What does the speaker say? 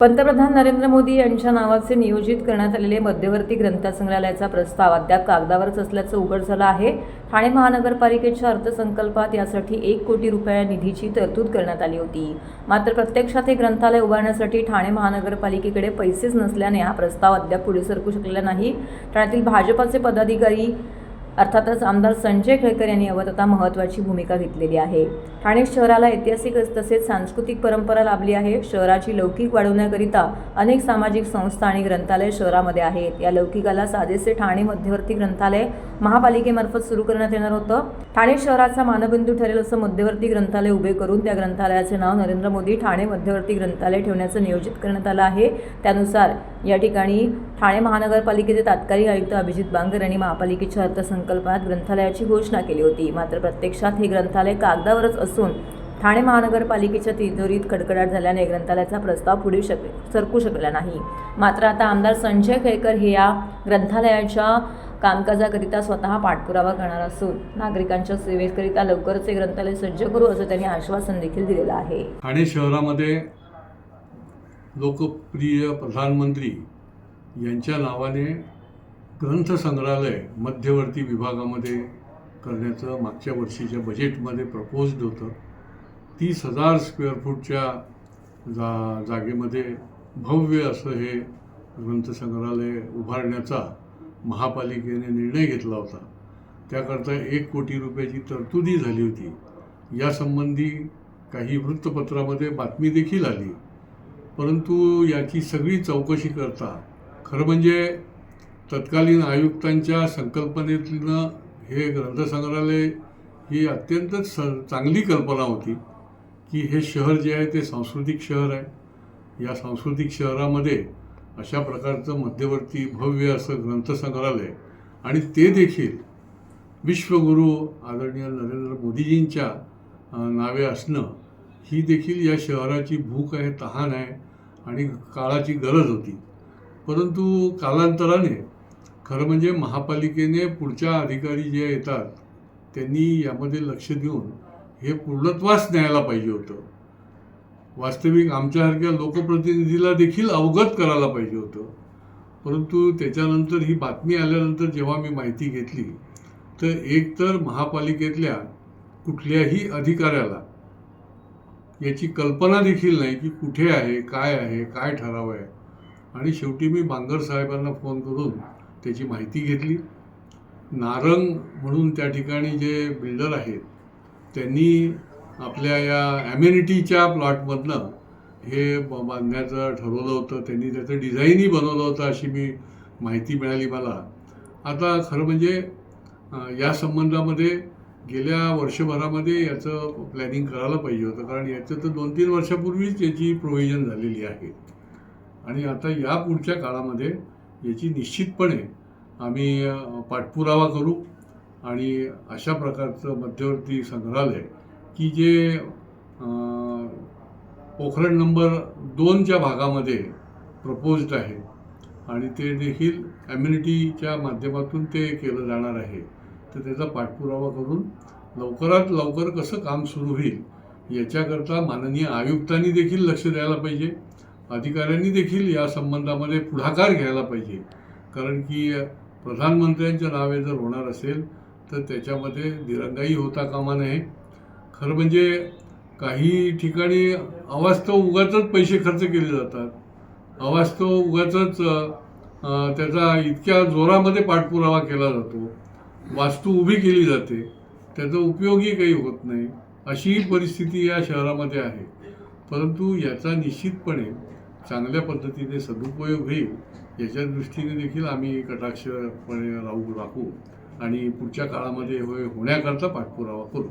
पंतप्रधान नरेंद्र मोदी यांच्या नावाचे नियोजित करण्यात आलेले मध्यवर्ती ग्रंथसंग्रहालयाचा प्रस्ताव अद्याप कागदावरच असल्याचं उघड झालं आहे. ठाणे महानगरपालिकेच्या अर्थसंकल्पात यासाठी एक कोटी रुपया निधीची तरतूद करण्यात आली होती. मात्र प्रत्यक्षात हे ग्रंथालय उभारण्यासाठी ठाणे महानगरपालिकेकडे पैसेच नसल्याने हा प्रस्ताव अद्याप पुढे सरकू शकलेला नाही. ठाण्यातील भाजपाचे पदाधिकारी अर्थातच आमदार संजय केळकर यांनी यावर आता महत्त्वाची भूमिका घेतलेली आहे. ठाणे शहराला ऐतिहासिक तसेच सांस्कृतिक परंपरा लाभली आहे. शहराची लौकिक वाढवण्याकरिता अनेक सामाजिक संस्था आणि ग्रंथालय शहरामध्ये आहेत. या लौकिकाला साजेसे ठाणे मध्यवर्ती ग्रंथालय महापालिकेमार्फत सुरू करण्यात येणार होतं. ठाणे शहराचा मानबिंदू ठरेल असं मध्यवर्ती ग्रंथालय उभे करून त्या ग्रंथालयाचे नाव नरेंद्र मोदी ठाणे मध्यवर्ती ग्रंथालय ठेवण्याचं नियोजित करण्यात आलं आहे. त्यानुसार या ठिकाणी ठाणे महानगरपालिकेचे तात्कालिक आयुक्त अभिजित बांगर यांनी महापालिकेच्या संकल्पनात ग्रंथालयाची घोषणा केली होती. मात्र प्रत्यक्षात हे ग्रंथालय कागदावरच असून ठाणे महानगरपालिकेच्या तिजोरीत खडखडाट झाल्याने ग्रंथालयाचा प्रस्ताव पुढे शक सरकू शकला नाही. मात्र आता आमदार संजय खेळकर हे या ग्रंथालयाच्या कामकाजाकरिता स्वतः पाठपुरावा करणार असून नागरिकांच्या सेवेकरिता लवकरच हे ग्रंथालय सज्ज करू असं त्यांनी आश्वासन देखील दिलेलं आहे. ठाणे शहरामध्ये लोकप्रिय प्रधानमंत्री यांच्या नावाने ग्रंथसंग्रहालय मध्यवर्ती विभागामध्ये करण्याचं मागच्या वर्षीच्या बजेटमध्ये प्रपोज्ड होतं. तीस हजार स्क्वेअर फूटच्या जा जागेमध्ये भव्य असं हे ग्रंथसंग्रहालय उभारण्याचा महापालिकेने निर्णय घेतला होता. त्याकरता एक कोटी रुपयाची तरतुदी झाली होती. यासंबंधी काही वृत्तपत्रामध्ये बातमी देखील आली. परंतु याची सगळी चौकशी करता खरं म्हणजे तत्कालीन आयुक्तांच्या संकल्पनेतनं हे ग्रंथसंग्रहालय ही अत्यंत स चांगली कल्पना होती की हे शहर जे आहे ते सांस्कृतिक शहर आहे. या सांस्कृतिक शहरामध्ये अशा प्रकारचं मध्यवर्ती भव्य असं ग्रंथसंग्रहालय आणि ते देखील विश्वगुरू आदरणीय नरेंद्र मोदीजींच्या नावे असणं ही देखील या शहराची भूक आहे तहान आहे आणि काळाची गरज होती. परंतु कालांतराने खरं म्हणजे महापालिकेने पुढच्या अधिकारी जे येतात त्यांनी यामध्ये लक्ष देऊन हे पूर्णत्वास न्यायला पाहिजे होतं. वास्तविक आमच्यासारख्या लोकप्रतिनिधीला देखील अवगत करायला पाहिजे होतं. परंतु त्याच्यानंतर ही बातमी आल्यानंतर जेव्हा मी माहिती घेतली तर एकतर महापालिकेतल्या कुठल्याही अधिकाऱ्याला याची कल्पना देखील नाही की कुठे आहे काय आहे काय ठराव आहे. आणि शेवटी मी बांगर साहेबांना फोन करून त्याची माहिती घेतली. नारंग म्हणून त्या ठिकाणी जे बिल्डर आहेत त्यांनी आपल्या या ॲम्युनिटीच्या प्लॉटमधनं हे ब- बांधण्याचं ठरवलं होतं. त्यांनी त्याचं डिझाईनही बनवलं होतं अशी मी माहिती मिळाली मला. आता खरं म्हणजे या संबंधामध्ये गेल्या वर्षभरामध्ये याचं प्लॅनिंग करायला पाहिजे होतं. कारण याचं तर दोन तीन वर्षापूर्वीच याची प्रोव्हिजन झालेली आहे. आणि आता या पुढच्या काळामध्ये याची निश्चितपणे आम्ही पाठपुरावा करू आणि अशा प्रकारचं मध्यवर्ती संग्रहालय की जे पोखरण नंबर दोनच्या भागामध्ये प्रपोज्ड आहे आणि ते देखील ॲम्युनिटीच्या माध्यमातून ते केलं जाणार आहे. तर त्याचा पाठपुरावा करून लवकरात लवकर कसं काम सुरू होईल याच्याकरता माननीय आयुक्तांनी देखील लक्ष द्यायला पाहिजे. अधिकाऱ्यांनी देखील या संबंधामध्ये पुढाकार घ्यायला पाहिजे. कारण की प्रधानमंत्र्यांच्या नावे जर होणार असेल तर त्याच्यामध्ये दिरंगाई होता कामा नये. खरं म्हणजे काही ठिकाणी अवास्तव उगाचच पैसे खर्च केले जातात. अवास्तव उगाचच त्याचा इतक्या जोरामध्ये पाठपुरावा केला जातो. वास्तू उभी केली जाते. त्याचा उपयोगही काही होत नाही. अशी परिस्थिती या शहरामध्ये आहे. परंतु याचा निश्चितपणे चांगल्या पद्धतीने सदुपयोग होईल याच्या दृष्टीने देखील आम्ही कटाक्षपणे राहू राखू आणि पुढच्या काळामध्ये होय होण्याकरता पाठपुरावा करू.